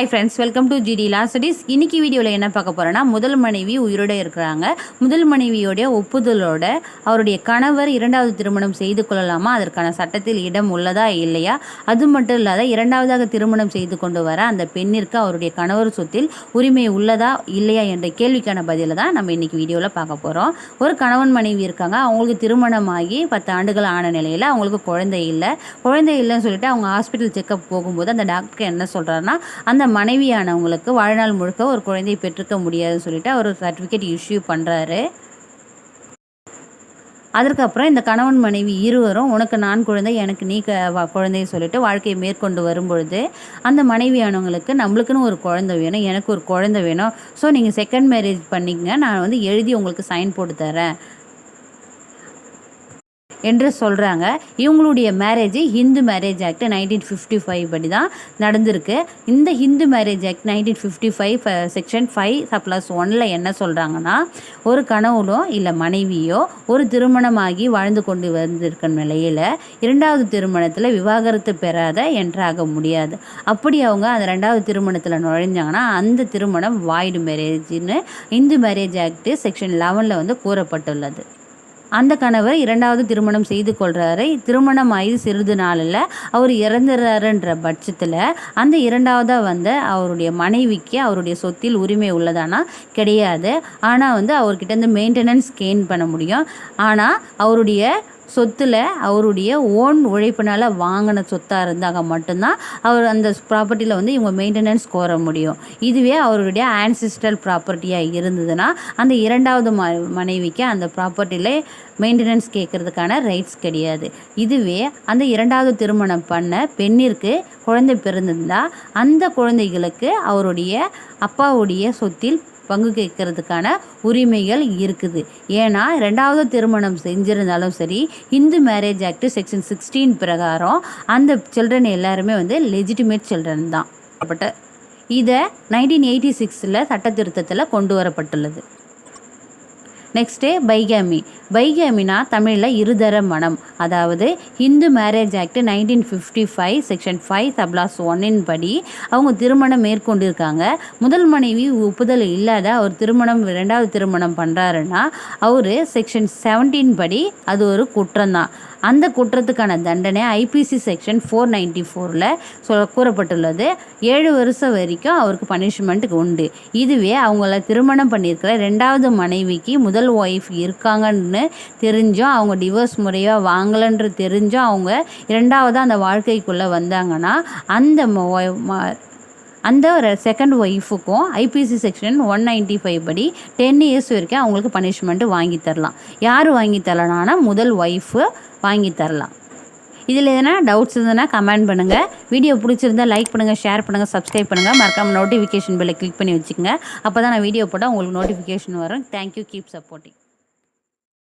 Hi friends welcome to GD லாஸ்டடிஸ் இன்னைக்கு வீடியோவில் என்ன பார்க்க போகிறோன்னா முதல் மனைவி உயிரோடு இருக்கிறாங்க. முதல் மனைவியோடைய ஒப்புதலோட அவருடைய கணவர் இரண்டாவது திருமணம் செய்து கொள்ளலாமா? அதற்கான சட்டத்தில் இடம் உள்ளதா இல்லையா? அது மட்டும் இல்லாத இரண்டாவதாக திருமணம் செய்து கொண்டு வர அந்த பெண்ணிற்கு அவருடைய கணவர் சொத்தில் உரிமை உள்ளதா இல்லையா என்ற கேள்விக்கான பதிலை தான் நம்ம இன்றைக்கி வீடியோவில் பார்க்க போகிறோம் ஒரு கணவன் மனைவி இருக்காங்க. அவங்களுக்கு திருமணமாகி பத்து ஆண்டுகள் ஆன நிலையில் அவங்களுக்கு குழந்தை இல்லை. குழந்தை இல்லைன்னு சொல்லிட்டு அவங்க ஹாஸ்பிட்டல் செக்கப் போகும்போது அந்த டாக்டர் என்ன சொல்கிறாருன்னா அந்த மனைவியானவங்களுக்கு வாழ்நாள் முழுக்க ஒரு குழந்தையை பெற்றுக்க முடியாதுன்னு சொல்லிட்டு அவர் சர்டிஃபிகேட் இஷ்யூ பண்ணுறாரு அதற்கப்புறம் இந்த கணவன் மனைவி இருவரும் உனக்கு நான் குழந்தை எனக்கு நீ குழந்தைய சொல்லிட்டு வாழ்க்கையை மேற்கொண்டு வரும்பொழுது அந்த மனைவியானவங்களுக்கு நம்மளுக்குன்னு ஒரு குழந்தை வேணும் எனக்கு ஒரு குழந்தை வேணும். ஸோ நீங்கள் செகண்ட் மேரேஜ் பண்ணிங்க நான் வந்து எழுதி உங்களுக்கு சைன் போட்டு தரேன். என்று சொல்கிறாங்க இவங்களுடைய marriage Hindu marriage act nineteen fifty five படி தான் நடந்திருக்கு. இந்த Hindu marriage act nineteen fifty five section five plus ஒனில் என்ன சொல்கிறாங்கன்னா ஒரு கணவனோ இல்லை மனைவியோ ஒரு திருமணமாகி வாழ்ந்து கொண்டு வந்திருக்க நிலையில் இரண்டாவது திருமணத்தில் விவாகரத்து பெறாத என்றாக முடியாது. அப்படி அவங்க அந்த ரெண்டாவது திருமணத்தில் நுழைஞ்சாங்கன்னா அந்த திருமணம் வாய்டு மேரேஜ்னு இந்து மேரேஜ் ஆக்ட் செக்ஷன் லெவனில் வந்து கூறப்பட்டுள்ளது. அந்த கணவர் இரண்டாவது திருமணம் செய்து கொள்கிறாரு திருமணம் ஆகி சிறிது நாளில் அவர் இறந்துறாருன்ற பட்சத்தில் அந்த இரண்டாவதாக வந்து அவருடைய மனைவிக்கு அவருடைய சொத்தில் உரிமை உள்ளதானா? கிடையாது. ஆனால் வந்து அவர்கிட்ட இருந்து மெயின்டெனன்ஸ் கெயின் பண்ண முடியும். ஆனால் அவருடைய சொத்தில் அவருடைய ஓன் உழைப்பினால் வாங்கின சொத்தாக இருந்தாங்க மட்டும்தான் அவர் அந்த ப்ராப்பர்ட்டியில் வந்து இவங்க மெயின்டெனன்ஸ் கோர முடியும். இதுவே அவருடைய ஆன்சிஸ்டல் ப்ராப்பர்ட்டியாக இருந்ததுன்னா அந்த இரண்டாவது ம மனைவிக்கு அந்த ப்ராப்பர்ட்டியில் மெயின்டெனன்ஸ் கேட்குறதுக்கான ரைட்ஸ் கிடையாது. இதுவே அந்த இரண்டாவது திருமணம் பண்ண பெண்ணிற்கு குழந்தை பிறந்திருந்தால் அந்த குழந்தைகளுக்கு அவருடைய அப்பாவுடைய சொத்தில் பங்கு கேட்கறதுக்கான உரிமைகள் இருக்குது. ஏன்னா ரெண்டாவது திருமணம் செஞ்சிருந்தாலும் சரி Hindu marriage act section sixteen பிரகாரம் அந்த சில்ட்ரன் எல்லாருமே வந்து லெஜிட்டிமேட் சில்ட்ரன் தான். இதை நைன்டீன் எயிட்டி சிக்ஸில் சட்ட திருத்தத்தில் கொண்டு வரப்பட்டுள்ளது. நெக்ஸ்ட்டு பைகாமி பைகாமினா தமிழில் இருதர மனம். அதாவது Hindu marriage act nineteen fifty five section five சப்ளாஸ் ஒன்னின் படி அவங்க திருமணம் மேற்கொண்டிருக்காங்க. முதல் மனைவி ஒப்புதல் இல்லாத அவர் திருமணம் ரெண்டாவது திருமணம் பண்ணுறாருன்னா அவர் செக்ஷன் செவன்டீன் படி அது ஒரு குற்றம் தான். அந்த குற்றத்துக்கான தண்டனை ஐபிசி செக்ஷன் ஃபோர் நைன்டி ஃபோரில் சொ கூறப்பட்டுள்ளது. ஏழு வருஷம் வரைக்கும் அவருக்கு பனிஷ்மெண்ட்டுக்கு உண்டு. இதுவே அவங்கள திருமணம் பண்ணியிருக்கிற ரெண்டாவது மனைவிக்கு முதல் முதல் ஒய்ஃப் இருக்காங்கன்னு தெரிஞ்சும் அவங்க டிவோர்ஸ் முறையாக வாங்கலைன்று தெரிஞ்சும் அவங்க இரண்டாவது அந்த வாழ்க்கைக்குள்ளே வந்தாங்கன்னா அந்த அந்த second ஒய்ஃபுக்கும் IPC section one ninety five படி டென் இயர்ஸ் வரைக்கும் அவங்களுக்கு பனிஷ்மெண்ட்டு வாங்கி தரலாம். யார் வாங்கி தரலான்னா முதல் ஒய்ஃபு வாங்கி தரலாம். இதில் எதனா டவுட்ஸ் இருந்ததுன்னா கமெண்ட் பண்ணுங்கள் வீடியோ பிடிச்சிருந்தா லைக் பண்ணுங்கள் ஷேர் பண்ணுங்கள் சப்ஸ்கிரைப் பண்ணுங்கள் மறக்காமல் நோட்டிஃபிகேஷன் பெல்லை கிளிக் பண்ணி வச்சுக்கோங்க. அப்போ தான் நான் வீடியோ போட்டால் உங்களுக்கு நோட்டிஃபிகேஷன் வரும். Thank you keep supporting